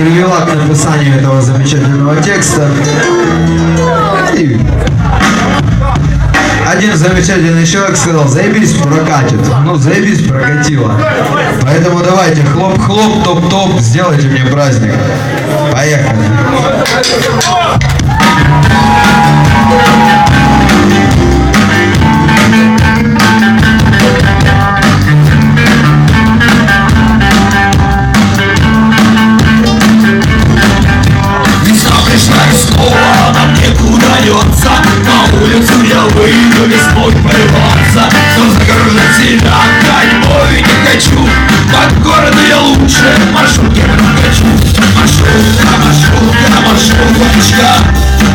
привела к написанию этого замечательного текста. И один замечательный человек сказал, заебись прокатит. Ну, заебись прокатило. Поэтому давайте, хлоп-хлоп, топ-топ, сделайте мне праздник. Поехали. Хочу Под городу я лучше. Маршрутки прокачу Маршрутка, маршрутка, маршруточка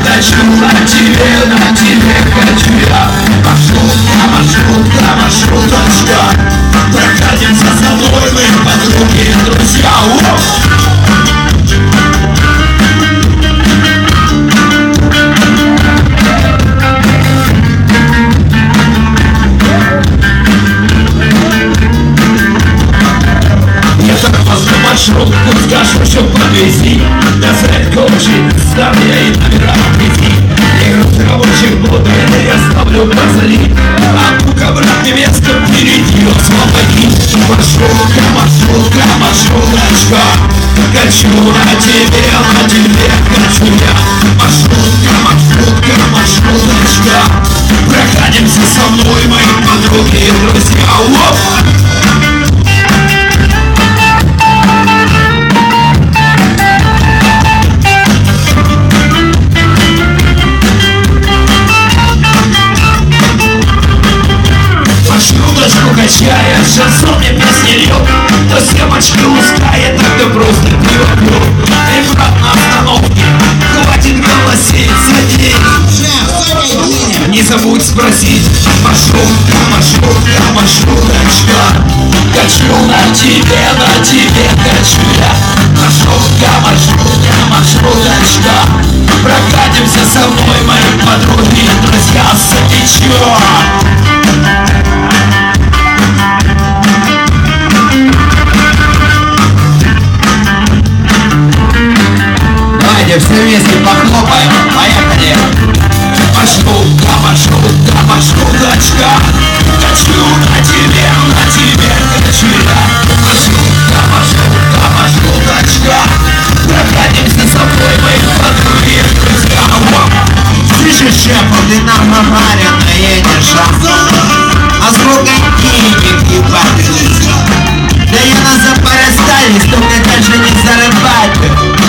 Хочу на тебе, на тебе маршрутку, скажу, что подвези На сайт коучи, ставлю я и номера вези И разговорчик буду, я ставлю позади А ну-ка, брат, невестка, впереди освободи. Маршрутка, маршрутка, маршруточка Хочу на тебе, на тебе Качая, шансон мне песни льет То съемочка ускает, так то просто пиво пьет И брат на остановке, хватит голосить, садись Не забудь спросить Маршрутка, маршрутка, маршруточка Хочу на тебе, на тебе хочу я. Маршрутка, маршрутка, маршруточка Прокатимся со мной, мои подруги друзья, садичок ты на Гагарина едешь, а? А сколько денег ебать? Да я на запаре стали, столько даже не зарабатываю.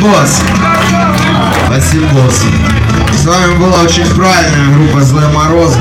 Босс. Спасибо, босс. С вами была очень правильная группа Злой Мороз.